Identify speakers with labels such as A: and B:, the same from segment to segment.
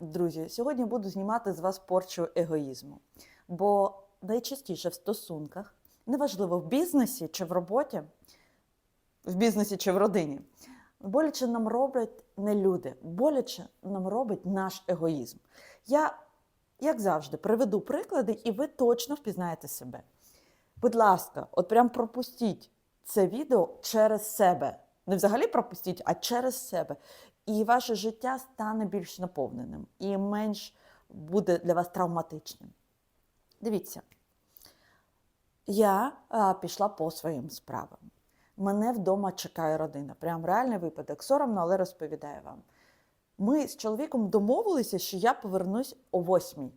A: Друзі, сьогодні буду знімати з вас порчу егоїзму. Бо найчастіше в стосунках, неважливо в бізнесі чи в роботі, в бізнесі чи в родині, боляче нам роблять не люди, боляче нам робить наш егоїзм. Я, як завжди, приведу приклади, і ви точно впізнаєте себе. Будь ласка, от прям пропустіть це відео через себе. Не взагалі пропустіть, а через себе. І ваше життя стане більш наповненим і менш буде для вас травматичним. Дивіться, я а, пішла по своїм справам. Мене вдома чекає родина. Прям реальний випадок. Соромно, але розповідаю вам. Ми з чоловіком домовилися, що я повернусь о восьмій,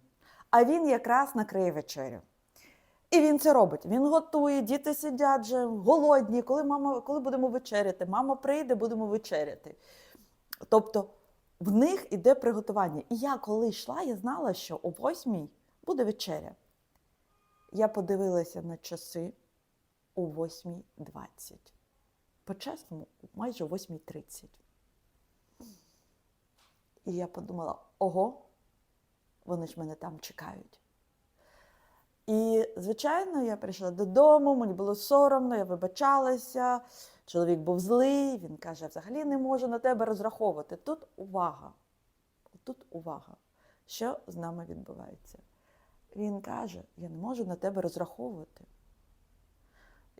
A: а він якраз накриє вечерю. І він це робить. Він готує, діти сидять вже голодні. Коли мама, коли будемо вечеряти? Мама прийде, будемо вечеряти. Тобто в них іде приготування. І я, коли йшла, я знала, що о восьмій буде вечеря. Я подивилася на часи о 8.20. По-чесному, майже о 8.30. І я подумала: ого, вони ж мене там чекають. І, звичайно, я прийшла додому, мені було соромно, я вибачалася. Чоловік був злий, він каже: взагалі не можу на тебе розраховувати. Тут увага. Тут увага. Що з нами відбувається? Він каже: Я не можу на тебе розраховувати.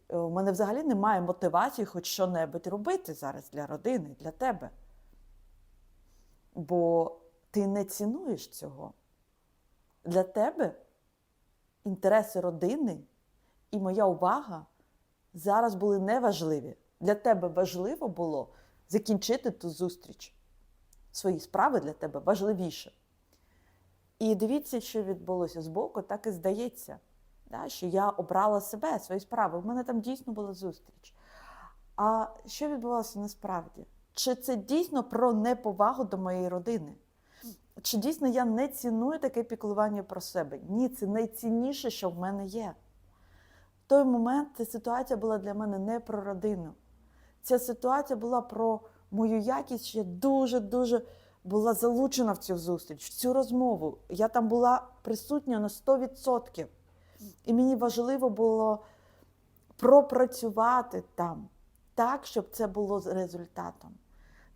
A: Е, У мене взагалі немає мотивації хоч що-небудь робити зараз для родини, для тебе. Бо ти не цінуєш цього. Для тебе інтереси родини і моя увага зараз були неважливі. Для тебе важливо було закінчити ту зустріч. Свої справи для тебе важливіше. І дивіться, що відбулося збоку, так і здається, да, що я обрала себе, свої справи. У мене там дійсно була зустріч. А що відбувалося насправді? Чи це дійсно про неповагу до моєї родини? Чи дійсно я не ціную таке піклування про себе? Ні, це найцінніше, що в мене є. В той момент ця ситуація була для мене не про родину. Ця ситуація була про мою якість, я дуже-дуже була залучена в цю зустріч, в цю розмову. Я там була присутня на 100%. І мені важливо було пропрацювати там так, щоб це було результатом.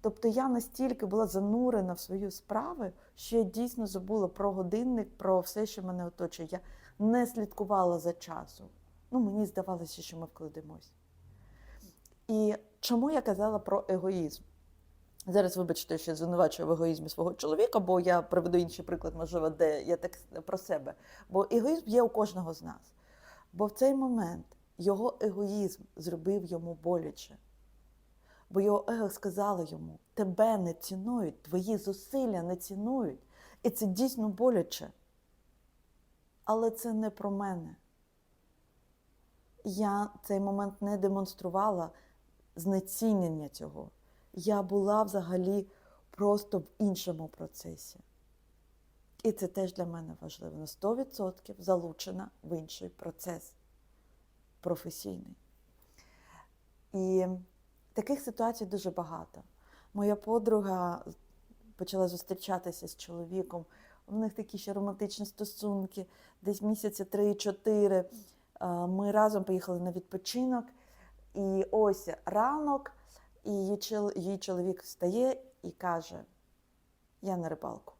A: Тобто я настільки була занурена в свої справи, що я дійсно забула про годинник, про все, що мене оточує. Я не слідкувала за часом. Ну, мені здавалося, що ми вкладемось. І чому я казала про егоїзм? Зараз, вибачте, що звинувачую в егоїзмі свого чоловіка, бо я приведу інший приклад, можливо, де я так про себе. Бо егоїзм є у кожного з нас. Бо в цей момент його егоїзм зробив йому боляче. Бо його его сказало йому: тебе не цінують, твої зусилля не цінують. І це дійсно боляче. Але це не про мене. Я цей момент не демонструвала знецінення цього. Я була взагалі просто в іншому процесі. І це теж для мене важливо. На 100% залучена в інший процес професійний. І таких ситуацій дуже багато. Моя подруга почала зустрічатися з чоловіком. У них такі ще романтичні стосунки, десь місяці 3-4. Ми разом поїхали на відпочинок. І ось ранок, і її чоловік встає і каже: Я на рибалку.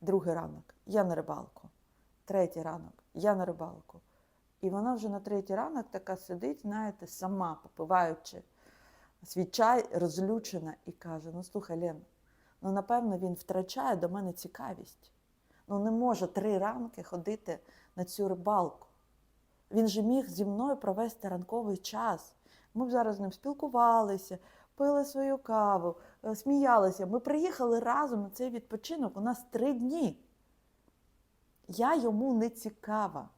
A: Другий ранок я на рибалку. Третій ранок я на рибалку. І вона вже на третій ранок така сидить, знаєте, сама попиваючи свій чай, розлючена, і каже: Ну слухай, Лен, ну напевно він втрачає до мене цікавість. Ну не може три ранки ходити на цю рибалку. Він же міг зі мною провести ранковий час. Ми б зараз з ним спілкувалися, пили свою каву, е, сміялися. Ми приїхали разом на цей відпочинок. У нас три дні. Я йому не цікава.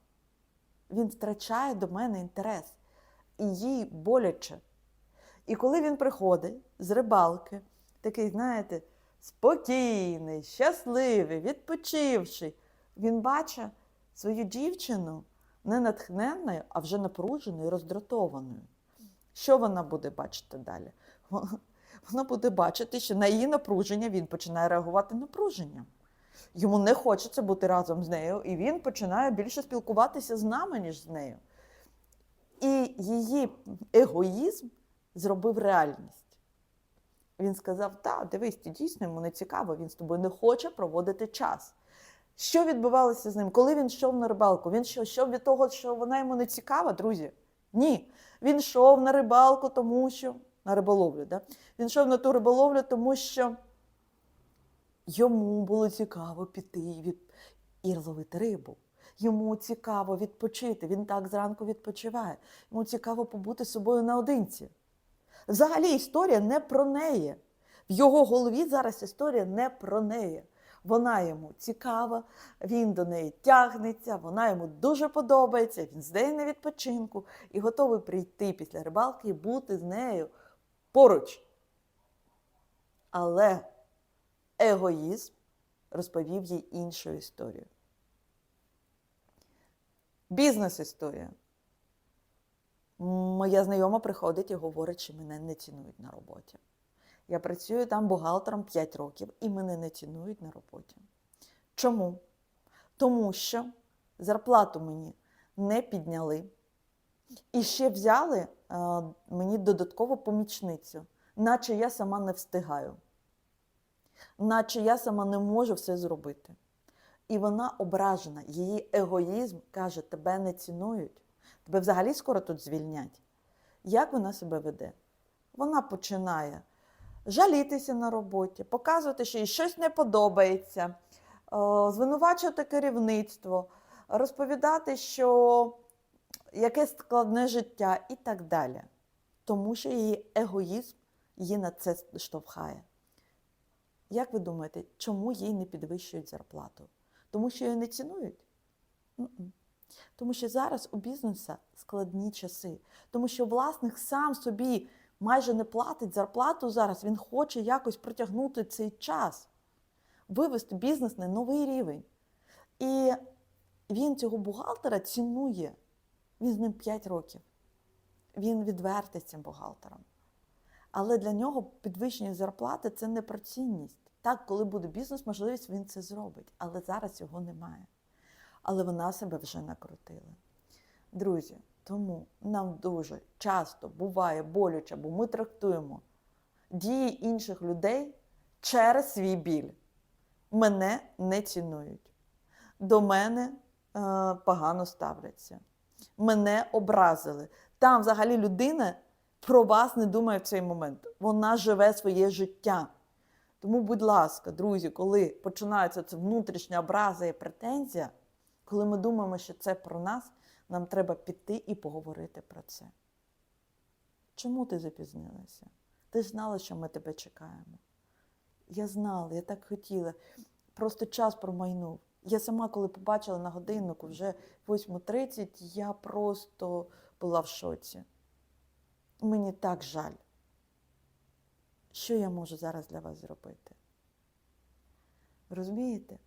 A: Він втрачає до мене інтерес. І їй боляче. І коли він приходить з рибалки, такий, знаєте, спокійний, щасливий, відпочивший, він бачить свою дівчину не натхненною, а вже напруженою, роздратованою. Що вона буде бачити далі? Вона буде бачити, що на її напруження він починає реагувати напруженням. Йому не хочеться бути разом з нею, і він починає більше спілкуватися з нами, ніж з нею. І її егоїзм зробив реальність. Він сказав: так, дивись, ти дійсно йому не цікаво, він з тобою не хоче проводити час. Що відбувалося з ним? Коли він йшов на рибалку? Він що, йшов від того, що вона йому не цікава, друзі? Ні. Він йшов на рибалку, тому що на риболовлю, да? він йшов на ту риболовлю, тому що йому було цікаво піти від... і ловити рибу. Йому цікаво відпочити. Він так зранку відпочиває. Йому цікаво побути з собою наодинці. Взагалі історія не про неї. В його голові зараз історія не про неї. Вона йому цікава, він до неї тягнеться, вона йому дуже подобається, він з нею на відпочинку і готовий прийти після рибалки і бути з нею поруч. Але егоїзм розповів їй іншу історію. Бізнес-історія. Моя знайома приходить і говорить, що мене не цінують на роботі. Я працюю там бухгалтером 5 років і мене не цінують на роботі. Чому? Тому що зарплату мені не підняли. І ще взяли е, мені додатково помічницю, наче я сама не встигаю, наче я сама не можу все зробити. І вона ображена, її егоїзм каже, тебе не цінують, тебе взагалі скоро тут звільнять. Як вона себе веде? Вона починає жалітися на роботі, показувати, що їй щось не подобається, е, звинувачувати керівництво, розповідати, що яке складне життя і так далі. Тому що її егоїзм її на це штовхає. Як ви думаєте, чому їй не підвищують зарплату? Тому що її не цінують? М-м. Тому що зараз у бізнесу складні часи, тому що власник сам собі майже не платить зарплату зараз, він хоче якось протягнути цей час, вивести бізнес на новий рівень. І він цього бухгалтера цінує. Він з ним 5 років. Він відвертий цим бухгалтером. Але для нього підвищення зарплати це не про цінність. Так, коли буде бізнес, можливість він це зробить. Але зараз його немає. Але вона себе вже накрутила. Друзі, тому нам дуже часто буває боляче, бо ми трактуємо дії інших людей через свій біль. Мене не цінують. До мене е, погано ставляться. Мене образили. Там взагалі людина про вас не думає в цей момент. Вона живе своє життя. Тому, будь ласка, друзі, коли починається це внутрішня образа і претензія, коли ми думаємо, що це про нас, нам треба піти і поговорити про це. Чому ти запізнилася? Ти знала, що ми тебе чекаємо. Я знала, я так хотіла. Просто час промайнув. Я сама, коли побачила на годиннику вже 8.30, я просто була в шоці. Мені так жаль. Що я можу зараз для вас зробити? Розумієте?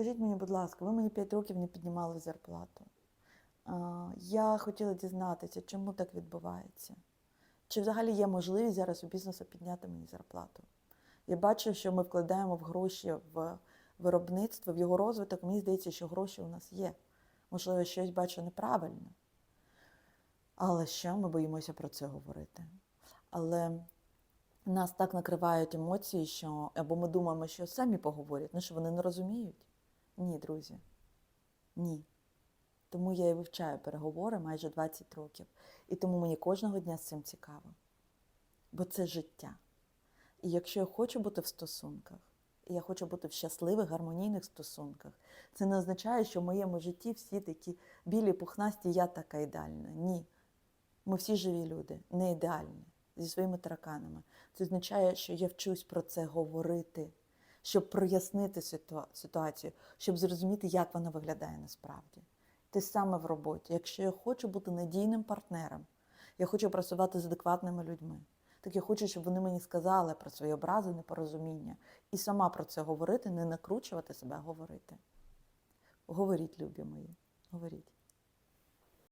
A: Скажіть мені, будь ласка, ви мені 5 років не піднімали зарплату. Я хотіла дізнатися, чому так відбувається. Чи взагалі є можливість зараз у бізнесу підняти мені зарплату? Я бачу, що ми вкладаємо в гроші в виробництво, в його розвиток. Мені здається, що гроші у нас є. Можливо, щось бачу неправильно. Але що ми боїмося про це говорити? Але нас так накривають емоції, що або ми думаємо, що самі поговорять, ну що вони не розуміють. Ні, друзі. Ні. Тому я і вивчаю переговори майже 20 років. І тому мені кожного дня з цим цікаво. Бо це життя. І якщо я хочу бути в стосунках, і я хочу бути в щасливих, гармонійних стосунках, це не означає, що в моєму житті всі такі білі, пухнасті, я така ідеальна. Ні. Ми всі живі люди, не ідеальні, зі своїми тараканами. Це означає, що я вчусь про це говорити, щоб прояснити ситуацію, щоб зрозуміти, як вона виглядає насправді. Те саме в роботі. Якщо я хочу бути надійним партнером, я хочу працювати з адекватними людьми. Так я хочу, щоб вони мені сказали про свої образи, непорозуміння. І сама про це говорити, не накручувати себе, а говорити. Говоріть, любі мої, говоріть.